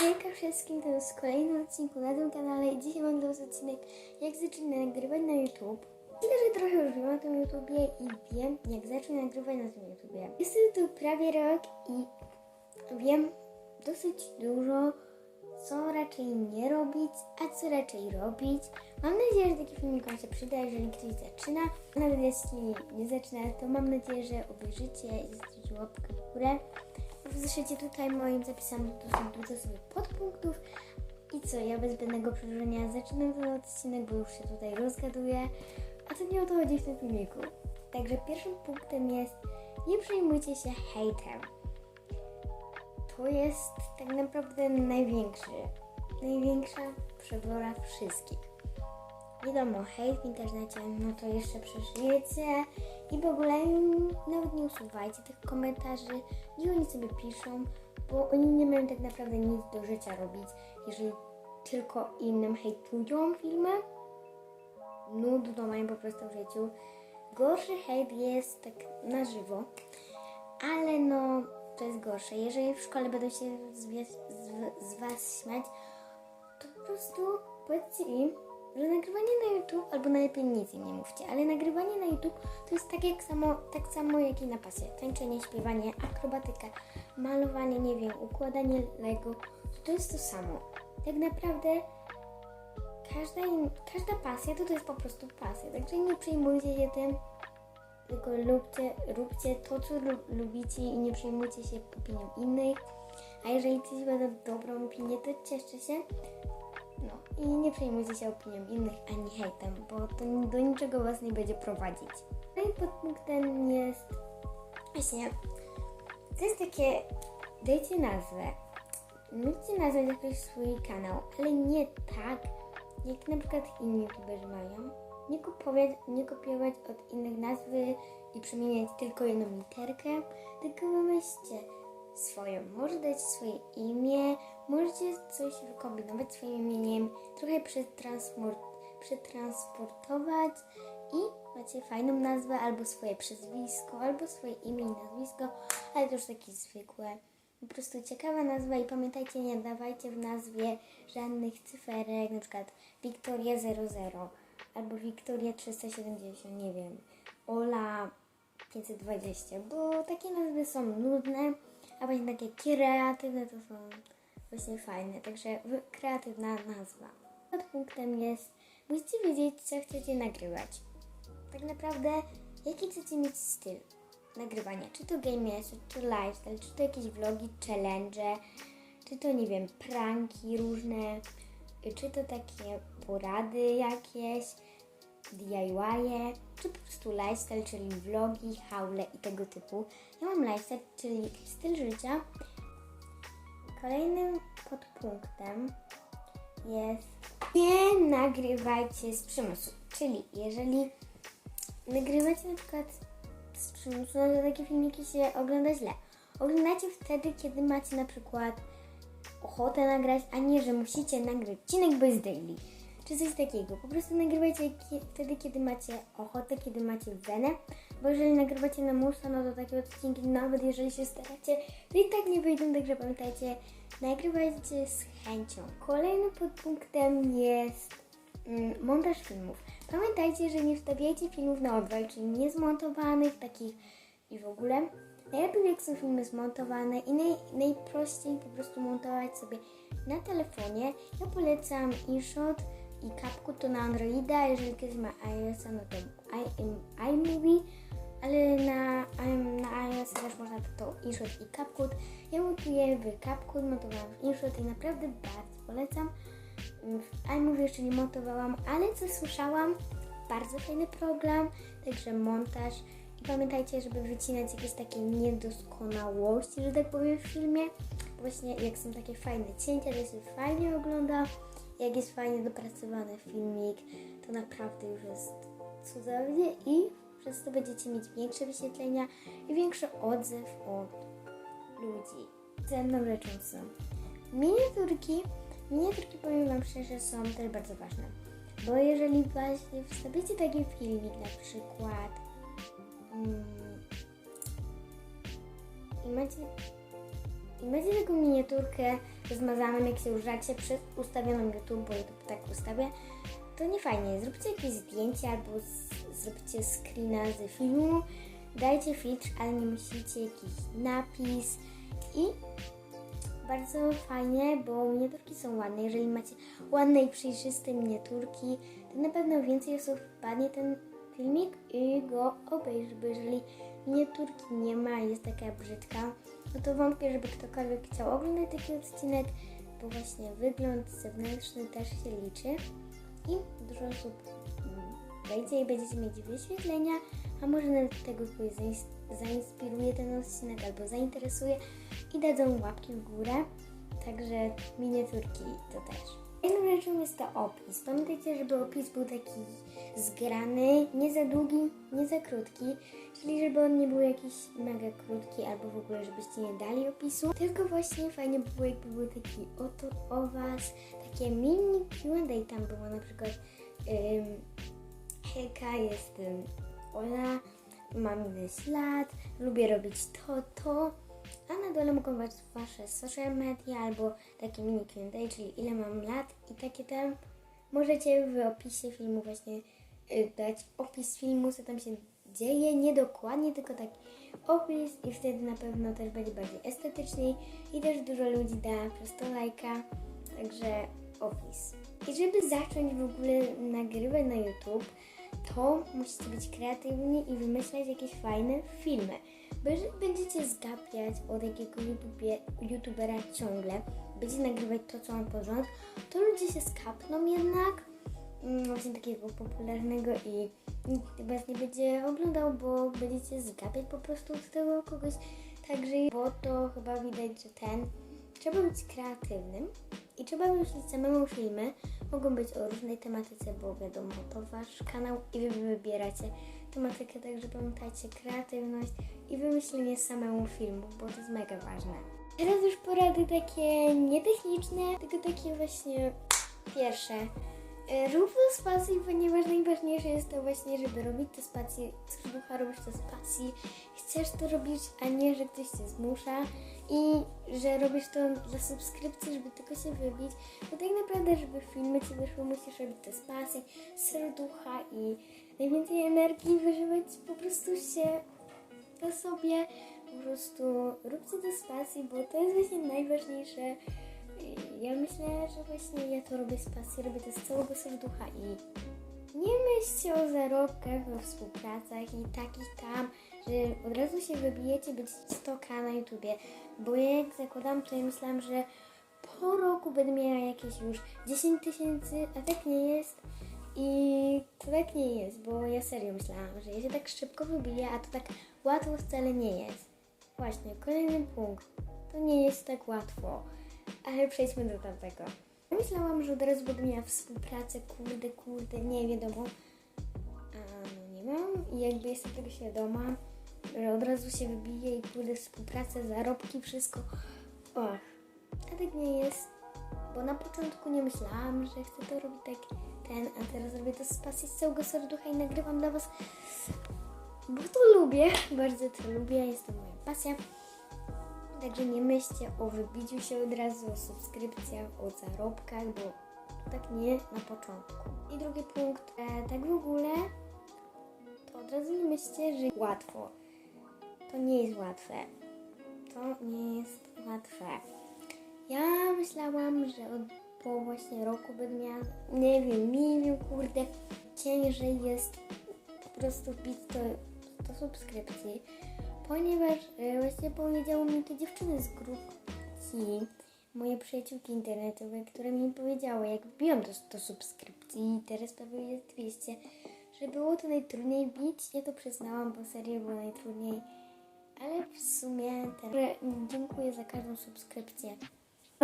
Hejka wszystkim, to jest kolejny odcinek na tym kanale i dzisiaj mam dla odcinek jak zacząć nagrywać na YouTube. Myślę, że trochę już wiem o tym YouTubie i wiem jak zacząć nagrywać na tym YouTubie. Jest tu prawie rok i wiem dosyć dużo co raczej nie robić, a co raczej robić. Mam nadzieję, że taki filmik Wam się przyda, jeżeli ktoś zaczyna. Nawet jeśli nie zaczyna, to mam nadzieję, że obejrzycie i zostawicie łapkę w górę. W tutaj moim zapisano dosyć dużo sobie podpunktów. I co, ja bez zbędnego przedłużenia zaczynam ten odcinek, bo już się tutaj rozgaduję. A to nie o to chodzi w tym filmiku. Także pierwszym punktem jest nie przejmujcie się hejtem. To jest tak naprawdę największy, największa przewora wszystkich. Wiadomo, hejt w internecie, no to jeszcze przeżyjecie i w ogóle nawet nie usuwajcie tych komentarzy, gdzie oni sobie piszą, bo oni nie mają tak naprawdę nic do życia robić, jeżeli tylko innym hejtują filmy, nudno mają po prostu w życiu. Gorszy hejt jest tak na żywo, ale no to jest gorsze. Jeżeli w szkole będą się z, z, z Was śmiać, to po prostu powiedzcie im, że nagrywanie na YouTube, albo najlepiej nic im nie mówcie, ale nagrywanie na YouTube to jest tak, jak samo, tak samo jak i na pasie. Tańczenie, śpiewanie, akrobatyka, malowanie, nie wiem, układanie Lego, to jest to samo. Tak naprawdę każda, każda pasja to, to jest po prostu pasja, także nie przejmujcie się tym, tylko lubcie, róbcie to, co lu- lubicie i nie przejmujcie się opinią innych. A jeżeli ktoś ma dobrą opinię, to cieszcie się. No i nie przejmujcie się opinią innych ani hejtem, bo to do niczego was nie będzie prowadzić. No i podpunktem jest właśnie, to jest takie, dajcie nazwę. Móżecie nazwać jakoś swój kanał, ale nie tak, jak na przykład inni youtuberzy mają. Nie kopiować, nie kopiować od innych nazwy i przemieniać tylko jedną literkę, tylko wymyślcie swoją. Może dać swoje imię, możecie coś wykombinować swoim imieniem, trochę przetransport, przetransportować i macie fajną nazwę, albo swoje przezwisko, albo swoje imię i nazwisko, ale to już takie zwykłe. Po prostu ciekawa nazwa i pamiętajcie, nie dawajcie w nazwie żadnych cyferek, na przykład Wiktoria 00 albo Wiktoria 370, nie wiem, Ola 520, bo takie nazwy są nudne, a właśnie takie kreatywne to są właśnie fajne, także kreatywna nazwa. Pod punktem jest, musicie wiedzieć, co chcecie nagrywać. Tak naprawdę, jaki chcecie mieć styl nagrywania, czy to gamersy, czy lifestyle, czy to jakieś vlogi, challenge, czy to, nie wiem, pranki różne, czy to takie porady jakieś, DIY, czy po prostu lifestyle, czyli vlogi, haule i tego typu. Ja mam lifestyle, czyli styl życia. Kolejnym podpunktem jest nie nagrywajcie z przymusu. Czyli jeżeli nagrywacie na przykład z przymusu, no to takie filmiki się ogląda źle. Oglądacie wtedy, kiedy macie na przykład ochotę nagrać, a nie, że musicie nagrać odcinek, bo jest daily. Czy coś takiego. Po prostu nagrywajcie wtedy, kiedy macie ochotę, kiedy macie wenę, bo jeżeli nagrywacie na musa, no to takie odcinki, nawet jeżeli się staracie, to i tak nie wyjdą, także pamiętajcie, nagrywajcie z chęcią. Kolejnym podpunktem jest mm, montaż filmów. Pamiętajcie, że nie wstawiajcie filmów na odwal, czyli niezmontowanych, takich i w ogóle. Najlepiej jak są filmy zmontowane i naj, najprościej po prostu montować sobie na telefonie. Ja polecam InShot i CapCut to na Androida, jeżeli ktoś ma iOS, no to iMovie, ale na, na iOS też można to InShot i CapCut. Ja montuję w CapCut, montowałam w InShot i naprawdę bardzo polecam. W iMovie jeszcze nie montowałam, ale co słyszałam, bardzo fajny program, także montaż. I pamiętajcie, żeby wycinać jakieś takie niedoskonałości, że tak powiem, w filmie. Właśnie jak są takie fajne cięcia, to się fajnie ogląda. Jak jest fajnie dopracowany filmik, to naprawdę już jest cudownie i przez to będziecie mieć większe wyświetlenia i większy odzew od ludzi. Cenną rzeczą są miniaturki. Miniaturki, powiem Wam szczerze, są też bardzo ważne. Bo jeżeli właśnie wstawicie taki filmik na przykład mm, i macie, i macie taką miniaturkę zmazaną, jak się używacie przez ustawioną YouTube, bo YouTube tak ustawia, to nie fajnie. Zróbcie jakieś zdjęcie albo zróbcie screena z filmu, dajcie filtr, ale nie musicie jakiś napis i bardzo fajnie, bo miniaturki są ładne. Jeżeli macie ładne i przejrzyste miniaturki, to na pewno więcej osób wpadnie ten filmik i go obejrzy, bo jeżeli miniaturki nie ma jest taka brzydka, no to wątpię, żeby ktokolwiek chciał oglądać taki odcinek, bo właśnie wygląd zewnętrzny też się liczy i dużo osób wejdzie i będziecie mieć wyświetlenia, a może nawet tego kogoś zains- zainspiruje ten odcinek albo zainteresuje i dadzą łapki w górę. Także miniaturki to też. Jedną rzeczą jest to opis. Pamiętajcie, żeby opis był taki zgrany, nie za długi, nie za krótki, czyli żeby on nie był jakiś mega krótki albo w ogóle żebyście nie dali opisu, tylko właśnie fajnie by było jakby był taki oto o was, takie mini Q&A tam było. Na przykład ym, hejka, jestem Ola, mam ileś lat, lubię robić to, to, mogą wasze social media albo takie mini Q&A, czyli ile mam lat i takie tam. Możecie w opisie filmu właśnie y, dać opis filmu, co tam się dzieje, nie dokładnie, tylko taki opis i wtedy na pewno też będzie bardziej estetycznie i też dużo ludzi da prosto lajka, także opis. I żeby zacząć w ogóle nagrywać na YouTube, to musicie być kreatywni i wymyślać jakieś fajne filmy. Będziecie zgapiać od jakiegoś YouTubie, youtubera ciągle, będziecie nagrywać to, co on porząd, to ludzie się skapną jednak mm, właśnie takiego popularnego i nikt was nie będzie oglądał, bo będziecie zgapiać po prostu od tego kogoś. Także, bo to chyba widać, że ten trzeba być kreatywnym i trzeba wymyślić samemu filmy. Mogą być o różnej tematyce, bo wiadomo, to wasz kanał i wy wybieracie tematykę, także pamiętajcie kreatywność i wymyślenie samemu filmu, bo to jest mega ważne. Teraz już porady takie nietechniczne, tylko takie właśnie pierwsze. E, Rób to z pasji, ponieważ najważniejsze jest to właśnie, żeby robić to z pasji, serducha robisz to z pasji, chcesz to robić, a nie, że ktoś cię zmusza i że robisz to dla subskrypcji, żeby tylko się wybić, bo tak naprawdę, żeby filmy ci wyszły, musisz robić to z pasji, z serducha i najwięcej energii wyżywać po prostu się to sobie, po prostu róbcie to z pasji, bo to jest właśnie najważniejsze. I Ja myślę, że właśnie ja to robię z pasji, robię to z całego serducha i nie myślcie o zarobkach, o współpracach i takich tam, że od razu się wybijecie być 100k na YouTubie, bo ja jak zakładam, to ja myślałam, że po roku będę miała jakieś już 10 tysięcy, a tak nie jest. I to tak nie jest, bo ja serio myślałam, że ja się tak szybko wybiję, a to tak łatwo wcale nie jest. Właśnie, kolejny punkt. To nie jest tak łatwo, ale przejdźmy do tamtego. Myślałam, że od razu będę miała współpracę, kurde, kurde, nie wiadomo. A no nie mam i jakby jestem tego świadoma, że od razu się wybiję i kurde, współpracę, zarobki, wszystko. Och, a tak nie jest, bo na początku nie myślałam, że chcę to robić tak ten, a teraz robię to z pasji z całego serducha i nagrywam dla Was, bo to lubię, bardzo to lubię, jest to moja pasja. Także nie myślcie o wybiciu się od razu, o subskrypcjach, o zarobkach, bo tak nie na początku. I drugi punkt, e, tak w ogóle, to od razu nie myślcie, że łatwo. To nie jest łatwe. To nie jest łatwe. Ja myślałam, że od, po właśnie roku będę miała, nie wiem, milion, kurde, ciężej jest po prostu wbić to, to subskrypcji, ponieważ e, właśnie powiedziały mi te dziewczyny z grupki, moje przyjaciółki internetowe, które mi powiedziały, jak wbiłam do, do subskrypcji i teraz prawie jest 200, że było to najtrudniej bić, ja to przyznałam, bo serio było najtrudniej, ale w sumie teraz dziękuję za każdą subskrypcję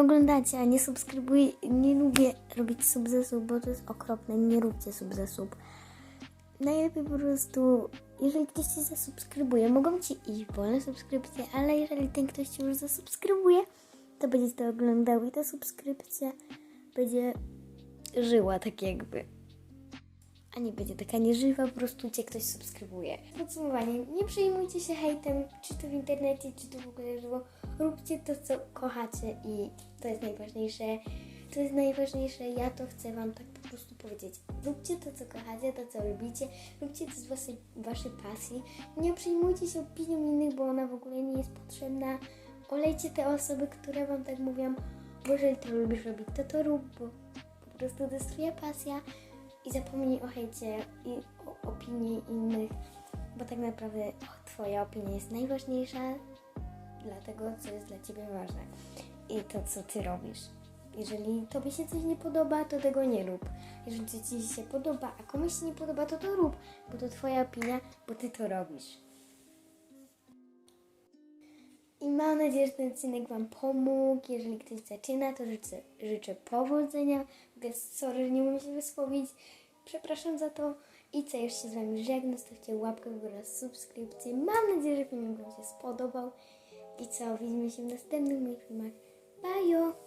oglądacie, a nie subskrybuję, nie lubię robić sub za sub, bo to jest okropne, nie róbcie sub za sub. Najlepiej po prostu, jeżeli ktoś Ci zasubskrybuje, mogą Ci iść wolne subskrypcje, ale jeżeli ten ktoś Ci już zasubskrybuje, to będzie to oglądał i ta subskrypcja będzie żyła tak jakby. A nie będzie taka nieżywa, po prostu cię ktoś subskrybuje. Podsumowanie, nie przejmujcie się hejtem, czy to w internecie, czy to w ogóle żywo. Róbcie to, co kochacie i to jest najważniejsze. To jest najważniejsze, ja to chcę Wam tak po prostu powiedzieć. Róbcie to, co kochacie, to, co lubicie, róbcie to z waszej, waszej pasji. Nie przejmujcie się opinią innych, bo ona w ogóle nie jest potrzebna. Olejcie te osoby, które Wam tak mówią, bo jeżeli to lubisz robić, to to rób, bo po prostu to jest pasja i zapomnij o hejcie i o opinii innych, bo tak naprawdę Twoja opinia jest najważniejsza dla tego, co jest dla Ciebie ważne i to, co Ty robisz. Jeżeli Tobie się coś nie podoba, to tego nie rób. Jeżeli Ci się podoba, a komuś się nie podoba, to to rób, bo to Twoja opinia, bo Ty to robisz. I mam nadzieję, że ten odcinek Wam pomógł. Jeżeli ktoś zaczyna, to życzę, życzę powodzenia. Ogóle sorry, nie umiem się wysłowić. Przepraszam za to. I co, już się z Wami żegnam. Stawcie łapkę w górę, subskrypcję. Mam nadzieję, że filmik Wam się spodobał. I co, widzimy się w następnych moich filmach. Bye!